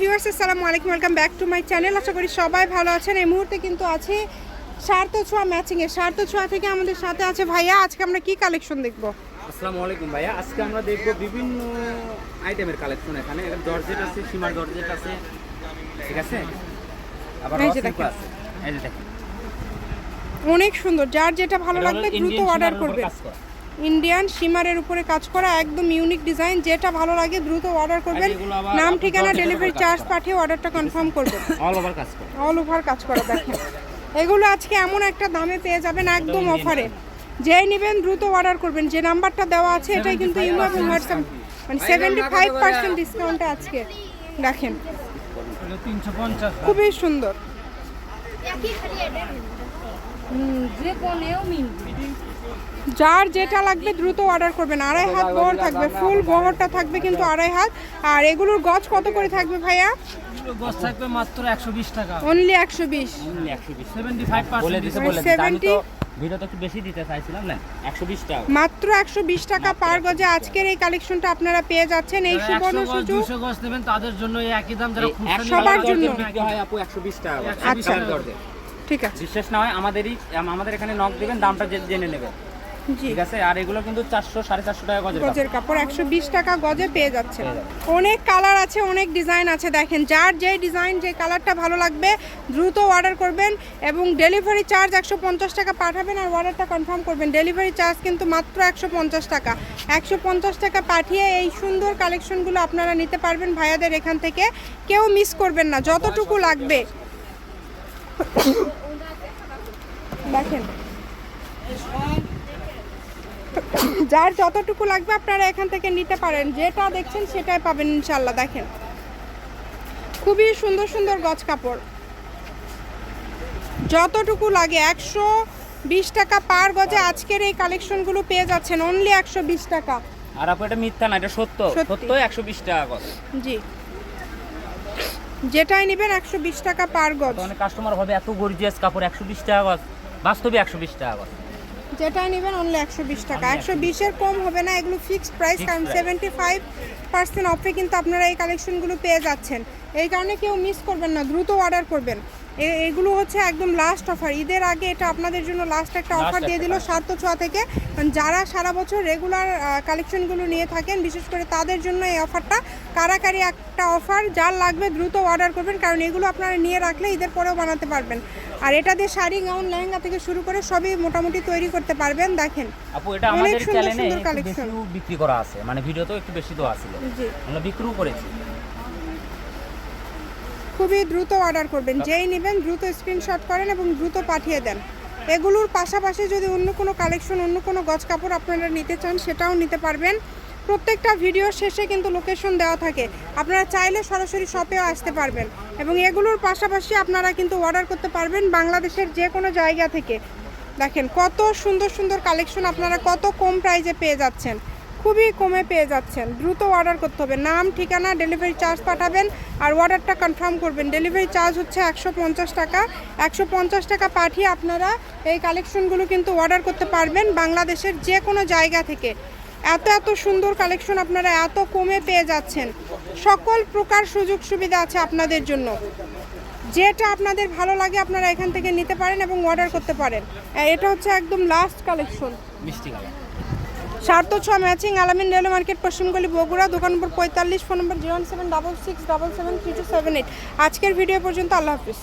Viewers আসসালামু আলাইকুম welcome back to my channel আশা করি সবাই ভালো আছেন। এই মুহূর্তে কিন্তু আছে সার্থ ছোঁয়া ম্যাচিং এ সার্থ ছোঁয়া থেকে আমাদের সাথে আছে ভাইয়া। আজকে আমরা কি কালেকশন দেখব? আসসালামু আলাইকুম ভাইয়া। আজকে আমরা দেখব বিভিন্ন আইটেমের কালেকশন এখানে। জর্জেট আছে সীমার জর্জেট আছে। ঠিক আছে? আবার আছে। এই যে দেখেন। অনেক সুন্দর। যার যেটা ভালো লাগবে দ্রুত অর্ডার সীমার ইন্ডিয়ান সীমারের উপরে কাজ করা একদম ইউনিক ডিজাইন যেটা ভালো লাগে দ্রুত অর্ডার করবেন। নাম ঠিকানা ডেলিভারি চার্জ পাঠিয়ে অর্ডারটা কনফার্ম করবেন। অল ওভার কাজ করে। অল ওভার কাজ করা দেখেন। এগুলো আজকে এমন একটা দামে পেয়ে যাবেন একদম অফারে যেই নেবেন দ্রুত অর্ডার করবেন। যে নাম্বারটা দেওয়া আছে এটাই কিন্তু ইমো এবং হোয়াটসঅ্যাপ মানে সেভেন্টি ফাইভ পার্সেন্ট ডিসকাউন্টে আজকে। দেখেন। খুবই সুন্দর। যে কোনেও মিলবে। যার যেটা লাগবে দ্রুত অর্ডার করবেন। আড়াই হাত বহর থাকবে ফুল বহরটা থাকবে কিন্তু আড়াই হাত। আর এগুলোর গছ কত করে থাকবে ভাইয়া? থাকবে মাত্র একশো বিশ টাকা। অনলি একশো বিশ। সেভেন্টি ফাইভ বলে পার্সেন্ট দিতে বলে দিতে আমি 70 তো ভিডিওতে একটু বেশি দিতে চাইছিলাম না টাকা। মাত্র একশো বিশ টাকা পার গজে আজকের এই কালেকশনটা আপনারা পেয়ে যাচ্ছেন। এই সুবর্ণ সুযোগ দুশো গজ নেবেন তাদের জন্য এই একই দাম যারা খুব সবার জন্য। বিক্রি হয় আপু একশো বিশ টাকা আচ্ছা। ঠিক আছে বিশ্বাস না হয় আমাদেরই আমাদের এখানে নক দিবেন দামটা জেনে নেবেন। ঠিক আছে? আর এগুলো কিন্তু চারশো সাড়ে চারশো টাকা গজের গজের কাপড়। একশো বিশ টাকা গজে পেয়ে যাচ্ছে অনেক কালার আছে অনেক ডিজাইন আছে দেখেন যার যেই ডিজাইন যে কালারটা ভালো লাগবে দ্রুত অর্ডার করবেন এবং ডেলিভারি চার্জ একশো পঞ্চাশ টাকা পাঠাবেন আর অর্ডারটা কনফার্ম করবেন। ডেলিভারি চার্জ কিন্তু মাত্র একশো পঞ্চাশ টাকা। একশো পঞ্চাশ টাকা পাঠিয়ে এই সুন্দর কালেকশনগুলো আপনারা নিতে পারবেন ভাইয়াদের এখান থেকে। কেউ মিস করবেন না যতটুকু লাগবে। দেখেন। যার যতটুকু লাগবে আপনারা এখান থেকে নিতে পারেন। যেটা দেখছেন সেটাই পাবেন ইনশাল্লাহ দেখেন। খুবই সুন্দর সুন্দর গজ কাপড়। যতটুকু লাগে একশো বিশ টাকা পার গজে আজকের এই কালেকশনগুলো পেয়ে যাচ্ছেন অনলি একশো বিশ টাকা। আর আপু এটা মিথ্যা না এটা সত্য। সত্য। একশো বিশ টাকা গজ। জি। যেটাই নেবেন একশো বিশ টাকা পার গজ। অনেক কাস্টমার ভাবে এত গর্জিয়াস কাপড় একশো বিশ টাকা গজ। বাস্তবে একশো বিশ টাকা গজ। যেটাই নেবেন অনলি একশো বিশ টাকা। একশো বিশের কম হবে না এগুলো ফিক্সড প্রাইস কারণ সেভেন্টি ফাইভ পার্সেন্ট অফে কিন্তু আপনারা এই কালেকশনগুলো পেয়ে যাচ্ছেন। এই কারণে কেউ মিস করবেন না দ্রুত অর্ডার করবেন। এ- এগুলো হচ্ছে একদম লাস্ট অফার ঈদের আগে এটা আপনাদের জন্য লাস্ট একটা অফার দিয়ে দিল। সার্থ ছোঁয়া থেকে। যারা সারা বছর রেগুলার কালেকশনগুলো নিয়ে থাকেন বিশেষ করে তাদের জন্য এই অফারটা কারাকারি একটা অফার যার লাগবে দ্রুত অর্ডার করবেন কারণ এগুলো আপনারা নিয়ে রাখলে ঈদের পরেও বানাতে পারবেন। আর এটা দিয়ে শাড়ি গাউন লেহেঙ্গা থেকে শুরু করে সবই মোটামুটি তৈরি করতে পারবেন দেখেন। আপু এটা আমাদের চ্যানেলে বেশিও বিক্রি করা আছে। মানে ভিডিওতেও একটু বেশি দেওয়া ছিল জি। আমরা বিক্রিও করেছি। খুবই দ্রুত অর্ডার করবেন। যেই নেবেন দ্রুত স্ক্রিনশট করেন এবং দ্রুত পাঠিয়ে দেন। এগুলোর পাশাপাশি যদি অন্য কোনো কালেকশন অন্য কোনো গজ কাপড় আপনারা নিতে চান সেটাও নিতে পারবেন। প্রত্যেকটা ভিডিও শেষে কিন্তু লোকেশন দেওয়া থাকে। আপনারা চাইলে সরাসরি শপেও আসতে পারবেন। এবং এগুলোর পাশাপাশি আপনারা কিন্তু অর্ডার করতে পারবেন বাংলাদেশের যে কোনো জায়গা থেকে। দেখেন কত সুন্দর সুন্দর কালেকশন আপনারা কত কম প্রাইজে পেয়ে যাচ্ছেন। খুবই কমে পেয়ে যাচ্ছেন। দ্রুত অর্ডার করতে হবে। নাম, ঠিকানা ডেলিভারি চার্জ পাঠাবেন আর অর্ডারটা কনফার্ম করবেন। ডেলিভারি চার্জ হচ্ছে একশো পঞ্চাশ টাকা। একশো পঞ্চাশ টাকা পাঠিয়ে আপনারা এই কালেকশনগুলো কিন্তু অর্ডার করতে পারবেন বাংলাদেশের যে কোনো জায়গা থেকে। এত এত সুন্দর কালেকশন আপনারা এত কমে পেয়ে যাচ্ছেন। সকল প্রকার সুযোগ সুবিধা আছে আপনাদের জন্য। যেটা আপনাদের ভালো লাগে আপনারা এখান থেকে নিতে পারেন এবং অর্ডার করতে পারেন। এটা হচ্ছে একদম লাস্ট কালেকশন মিষ্টি সার্থ ছ ম্যাচিং আলামিন রেল মার্কেট পশ্চিমগলি বগুড়া দোকান নম্বর পঁয়তাল্লিশ phone number zero seven double six double seven three two seven eight আজকের ভিডিও পর্যন্ত আল্লাহ হাফিজ।